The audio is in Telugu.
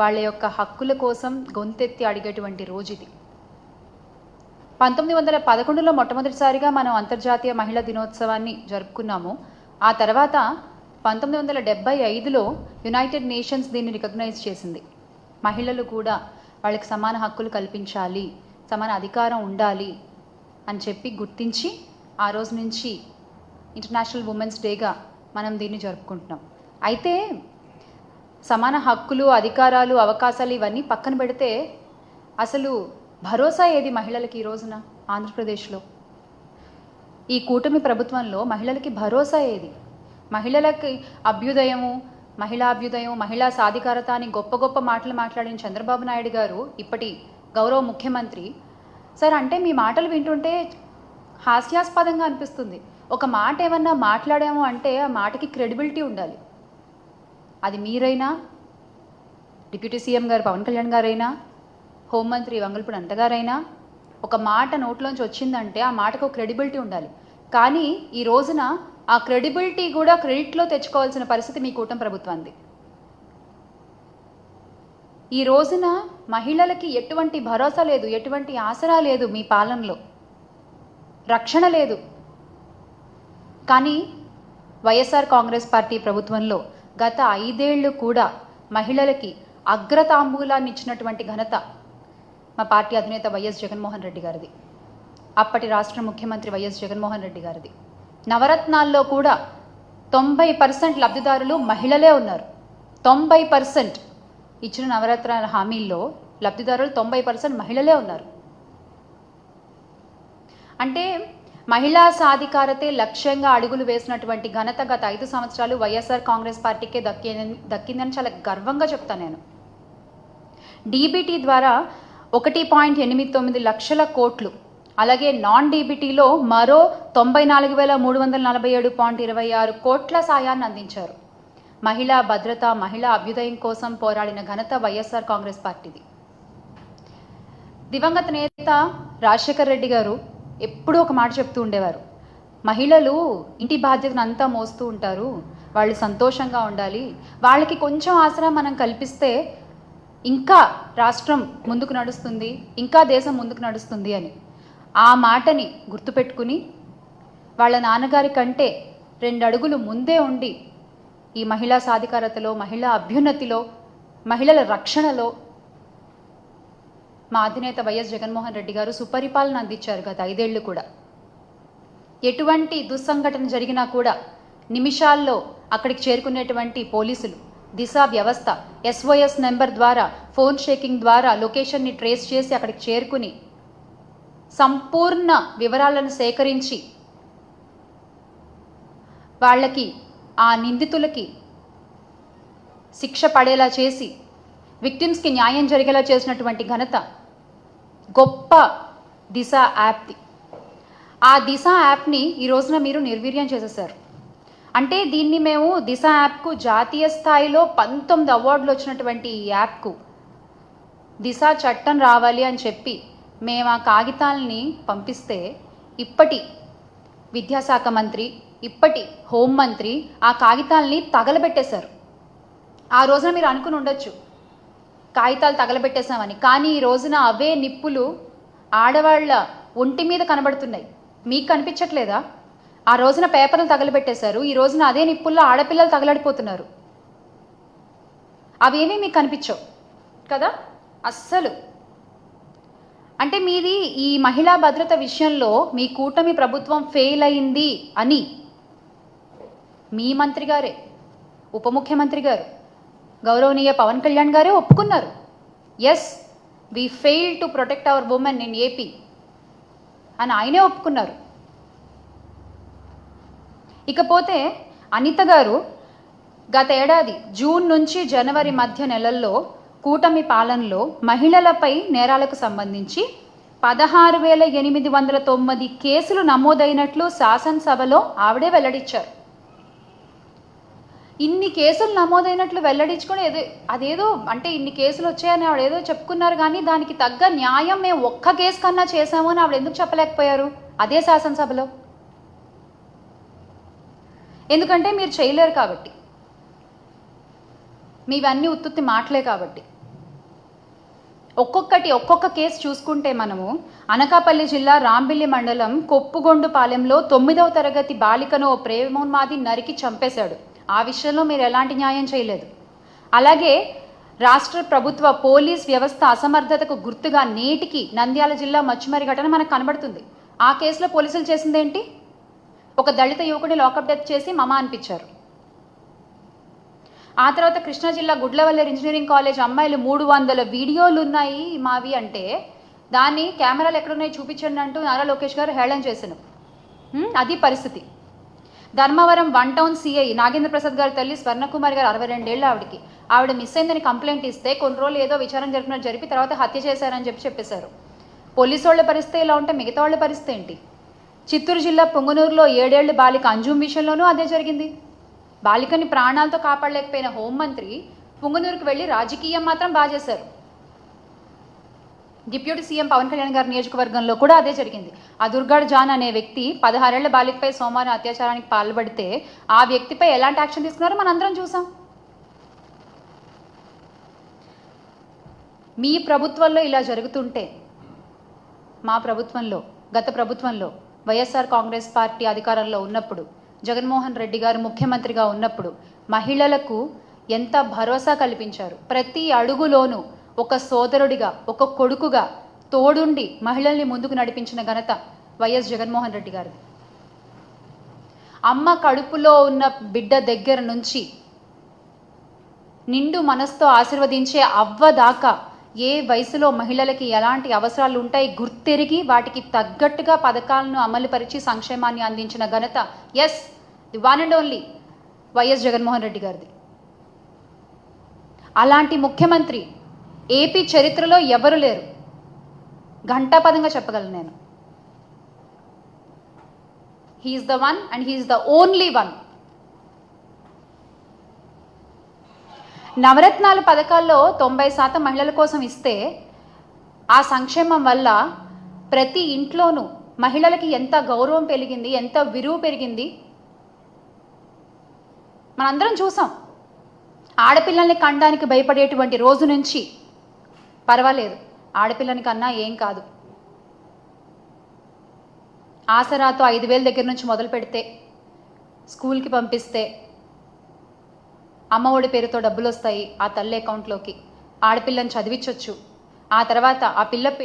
వాళ్ళ యొక్క హక్కుల కోసం గొంతెత్తి అడిగేటువంటి రోజు ఇది పంతొమ్మిది వందల పదకొండులో మొట్టమొదటిసారిగా మనం అంతర్జాతీయ మహిళా దినోత్సవాన్ని జరుపుకున్నాము. ఆ తర్వాత పంతొమ్మిది వందల డెబ్బై ఐదులో యునైటెడ్ నేషన్స్ దీన్ని రికగ్నైజ్ చేసింది. మహిళలు కూడా వాళ్ళకి సమాన హక్కులు కల్పించాలి సమాన అధికారం ఉండాలి అని చెప్పి గుర్తించి ఆ రోజు నుంచి ఇంటర్నేషనల్ ఉమెన్స్ డేగా మనం దీన్ని జరుపుకుంటున్నాం. అయితే సమాన హక్కులు అధికారాలు అవకాశాలు ఇవన్నీ పక్కన పెడితే అసలు భరోసా ఏది మహిళలకి ఈ రోజున ఆంధ్రప్రదేశ్లో? ఈ కూటమి ప్రభుత్వంలో మహిళలకి భరోసా ఏది? మహిళలకి అభ్యుదయము మహిళా అభ్యుదయం మహిళా సాధికారత అని గొప్ప గొప్ప మాటలు మాట్లాడిన చంద్రబాబు నాయుడు గారు ఇప్పటి గౌరవ ముఖ్యమంత్రి. సార్ అంటే మీ మాటలు వింటుంటే హాస్యాస్పదంగా అనిపిస్తుంది. ఒక మాట ఏమన్నా మాట్లాడాము అంటే ఆ మాటకి క్రెడిబిలిటీ ఉండాలి. అది మీరైనా డిప్యూటీ సీఎం గారు పవన్ కళ్యాణ్ గారైనా హోంమంత్రి వంగల్పూడి అంతగారైనా ఒక మాట నోట్లోంచి వచ్చిందంటే ఆ మాటకు క్రెడిబిలిటీ ఉండాలి. కానీ ఈ రోజున ఆ క్రెడిబిలిటీ కూడా క్రెడిట్లో తెచ్చుకోవాల్సిన పరిస్థితి మీ కూటమి ప్రభుత్వంది. ఈ రోజున మహిళలకి ఎటువంటి భరోసా లేదు ఎటువంటి ఆసరా లేదు మీ పాలనలో. రక్షణ లేదు. కానీ వైఎస్ఆర్ కాంగ్రెస్ పార్టీ ప్రభుత్వంలో గత ఐదేళ్ళు కూడా మహిళలకి అగ్రతాంబూలాన్ని ఇచ్చినటువంటి ఘనత మా పార్టీ అధినేత వైఎస్ జగన్మోహన్ రెడ్డి గారిది. అప్పటి రాష్ట్ర ముఖ్యమంత్రి వైఎస్ జగన్మోహన్ రెడ్డి గారిది. నవరత్నాల్లో కూడా తొంభై పర్సెంట్ లబ్ధిదారులు మహిళలే ఉన్నారు. తొంభై పర్సెంట్ ఇచ్చిన నవరత్నాల హామీల్లో లబ్ధిదారులు తొంభై పర్సెంట్ మహిళలే ఉన్నారు. అంటే మహిళా సాధికారతే లక్ష్యంగా అడుగులు వేసినటువంటి ఘనత గత ఐదు సంవత్సరాలు వైఎస్ఆర్ కాంగ్రెస్ పార్టీకే దక్కిందని దక్కిందని చాలా గర్వంగా చెప్తాను నేను. డీబీటీ ద్వారా ఒకటి పాయింట్ ఎనిమిది తొమ్మిది లక్షల కోట్లు అలాగే నాన్ డీబీటీలో మరో తొంభై నాలుగు వేల మూడు వందల నలభై ఏడు పాయింట్ ఇరవై ఆరు కోట్ల సాయాన్ని అందించారు. మహిళా భద్రత మహిళా అభ్యుదయం కోసం పోరాడిన ఘనత వైఎస్ఆర్ కాంగ్రెస్ పార్టీది. దివంగత నేత రాజశేఖర్ రెడ్డి గారు ఎప్పుడూ ఒక మాట చెప్తూ ఉండేవారు. మహిళలు ఇంటి బాధ్యతను అంతా మోస్తూ ఉంటారు. వాళ్ళు సంతోషంగా ఉండాలి. వాళ్ళకి కొంచెం ఆసరా మనం కల్పిస్తే ఇంకా రాష్ట్రం ముందుకు నడుస్తుంది ఇంకా దేశం ముందుకు నడుస్తుంది అని. ఆ మాటని గుర్తుపెట్టుకుని వాళ్ళ నాన్నగారి కంటే రెండు అడుగులు ముందే ఉండి ఈ మహిళా సాధికారతలో మహిళా అభ్యున్నతిలో మహిళల రక్షణలో మా అధినేత వైఎస్ జగన్మోహన్ రెడ్డి గారు సుపరిపాలన అందించారు గత ఐదేళ్ళు కూడా. ఎటువంటి దుస్సంఘటన జరిగినా కూడా నిమిషాల్లో అక్కడికి చేరుకునేటువంటి పోలీసులు దిశ వ్యవస్థ ఎస్ఓఎస్ నెంబర్ ద్వారా ఫోన్ షేకింగ్ ద్వారా లొకేషన్ని ట్రేస్ చేసి అక్కడికి చేరుకుని సంపూర్ణ వివరాలను సేకరించి వాళ్ళకి ఆ నిందితులకి శిక్ష పడేలా చేసి విక్టిమ్స్కి న్యాయం జరిగేలా చేసినటువంటి ఘనత గొప్ప దిశ యాప్ది ఆ దిశ యాప్ని ఈ రోజున మీరు నిర్వీర్యం చేసేసారు. అంటే దీన్ని మేము దిశ యాప్కు జాతీయ స్థాయిలో పంతొమ్మిది అవార్డులు వచ్చినటువంటి ఈ యాప్కు దిశ చట్టం రావాలి అని చెప్పి మేము ఆ కాగితాలని పంపిస్తే ఇప్పటి విద్యాశాఖ మంత్రి ఇప్పటి హోంమంత్రి ఆ కాగితాలని తగలబెట్టేశారు. ఆ రోజున మీరు అనుకుని ఉండొచ్చు. కాగితాలు తగలబెట్టేశామని కానీ ఈ రోజున అవే నిప్పులు ఆడవాళ్ళ ఒంటి మీద కనబడుతున్నాయి. మీకు కనిపించట్లేదా? ఆ రోజున పేపర్లు తగలబెట్టేశారు. ఈ రోజున అదే నిప్పుల్లో ఆడపిల్లలు తగలడిపోతున్నారు. అవేమీ మీకు కనిపించవు కదా? అస్సలు. అంటే మీది ఈ మహిళా భద్రత విషయంలో మీ కూటమి ప్రభుత్వం ఫెయిల్ అయింది అని మీ మంత్రి గారే ఉప ముఖ్యమంత్రి గారు గౌరవనీయ పవన్ కళ్యాణ్ గారే ఒప్పుకున్నారు. Yes we fail to protect our women in AP అని ఆయనే ఒప్పుకున్నారు. ఇకపోతే అనిత గారు గత ఏడాది జూన్ నుంచి జనవరి మధ్య నెలల్లో కూటమి పాలనలో మహిళలపై నేరాలకు సంబంధించి పదహారు వేల ఎనిమిది వందల తొమ్మిది కేసులు నమోదైనట్లు శాసనసభలో ఆవిడే వెల్లడించారు. ఇన్ని కేసులు నమోదైనట్లు వెల్లడించుకొని ఏదో అదేదో అంటే ఇన్ని కేసులు వచ్చాయని ఆవిడ ఏదో చెప్పుకున్నారు కానీ దానికి తగ్గ న్యాయం మేము ఒక్క కేసు కన్నా చేశాము అని ఆవిడ ఎందుకు చెప్పలేకపోయారు? అదే శాసనసభలో. ఎందుకంటే మీరు చేయలేరు కాబట్టి. మీవన్నీ ఉత్తుత్తి మాటలే కాబట్టి. ఒక్కొక్కటి ఒక్కొక్క కేసు చూసుకుంటే మనము అనకాపల్లి జిల్లా రాంబిల్లి మండలం కొప్పుగొండు పాలెంలో తొమ్మిదవ తరగతి బాలికను ఓ ప్రేమోన్మాది నరికి చంపేశాడు. ఆ విషయంలో మీరు ఎలాంటి న్యాయం చేయలేదు. అలాగే రాష్ట్ర ప్రభుత్వ పోలీస్ వ్యవస్థ అసమర్థతకు గుర్తుగా నేటికి నంద్యాల జిల్లా మచ్చుమరి ఘటన మనకు కనబడుతుంది. ఆ కేసులో పోలీసులు చేసిందేంటి ఒక దళిత యువకుడిని లాకప్ డెత్ చేసి మమ అనిపించారు. ఆ తర్వాత కృష్ణా జిల్లా గుడ్లవల్లేరు ఇంజనీరింగ్ కాలేజ్ అమ్మాయిలు మూడు వందల వీడియోలు ఉన్నాయి మావి అంటే దాన్ని కెమెరాలు ఎక్కడున్నాయి చూపించండి అంటూ నారా లోకేష్ గారు హేళన చేశాను అది పరిస్థితి. Dharmavaram one town CI Nagendra Prasad గారి తల్లి స్వర్ణకుమారి గారు అరవై రెండేళ్ళు ఆవిడకి. ఆవిడ మిస్ అయిందని కంప్లైంట్ ఇస్తే కొన్ని రోజులు ఏదో విచారం జరిపినట్టు జరిపి తర్వాత హత్య చేశారని చెప్పి చెప్పేశారు. పోలీసు వాళ్ళ పరిస్థితి ఇలా ఉంటే మిగతా వాళ్ళ పరిస్థితి ఏంటి? చిత్తూరు జిల్లా పొంగునూరులో ఏడేళ్ళ బాలిక అంజుమ్ విషయంలోనూ అదే జరిగింది. బాలికని ప్రాణాలతో కాపాడలేకపోయిన హోంమంత్రి పొంగునూరుకు వెళ్ళి రాజకీయం మాత్రం బాగా చేశారు. డిప్యూటీ సీఎం పవన్ కళ్యాణ్ గారి నియోజకవర్గంలో కూడా అదే జరిగింది. ఆ దుర్గాడ్ జాన్ అనే వ్యక్తి పదహారేళ్ళ బాలికపై సోమవారం అత్యాచారానికి పాల్పడితే ఆ వ్యక్తిపై ఎలాంటి యాక్షన్ తీసుకున్నారో మనందరం చూసాం. మీ ప్రభుత్వంలో ఇలా జరుగుతుంటే మా ప్రభుత్వంలో గత ప్రభుత్వంలో వైఎస్ఆర్ కాంగ్రెస్ పార్టీ అధికారంలో ఉన్నప్పుడు జగన్మోహన్ రెడ్డి గారు ముఖ్యమంత్రిగా ఉన్నప్పుడు మహిళలకు ఎంత భరోసా కల్పించారు? ప్రతి అడుగులోనూ ఒక సోదరుడిగా ఒక కొడుకుగా తోడుండి మహిళల్ని ముందుకు నడిపించిన ఘనత వైఎస్ జగన్మోహన్ రెడ్డి గారిది. అమ్మ కడుపులో ఉన్న బిడ్డ దగ్గర నుంచి నిండు మనస్తో ఆశీర్వదించే అవ్వ దాకా ఏ వయసులో మహిళలకి ఎలాంటి అవసరాలు ఉంటాయి గుర్తెరిగి వాటికి తగ్గట్టుగా పథకాలను అమలుపరిచి సంక్షేమాన్ని అందించిన ఘనత yes the one and only YS Jaganmohan Reddy గారిది. అలాంటి ముఖ్యమంత్రి ఏపీ చరిత్రలో ఎవరు లేరు? ఘంటాపదంగా చెప్పగలను నేను. He's the one and he's the only one Navaratnalu పథకాల్లో తొంభై శాతం మహిళల కోసం ఇస్తే ఆ సంక్షేమం వల్ల ప్రతి ఇంట్లోనూ మహిళలకి ఎంత గౌరవం పెరిగింది ఎంత విరువు పెరిగింది? మనందరం చూసాం. ఆడపిల్లల్ని కండానికి భయపడేటువంటి రోజు నుంచి పర్వాలేదు. ఆడపిల్లని కన్నా ఏం కాదు. ఆసరాతో ఐదు వేల దగ్గర నుంచి మొదలు పెడితే స్కూల్కి పంపిస్తే అమ్మఒడి పేరుతో డబ్బులు వస్తాయి ఆ తల్లి అకౌంట్లోకి. ఆడపిల్లని చదివించవచ్చు ఆ తర్వాత ఆ పిల్ల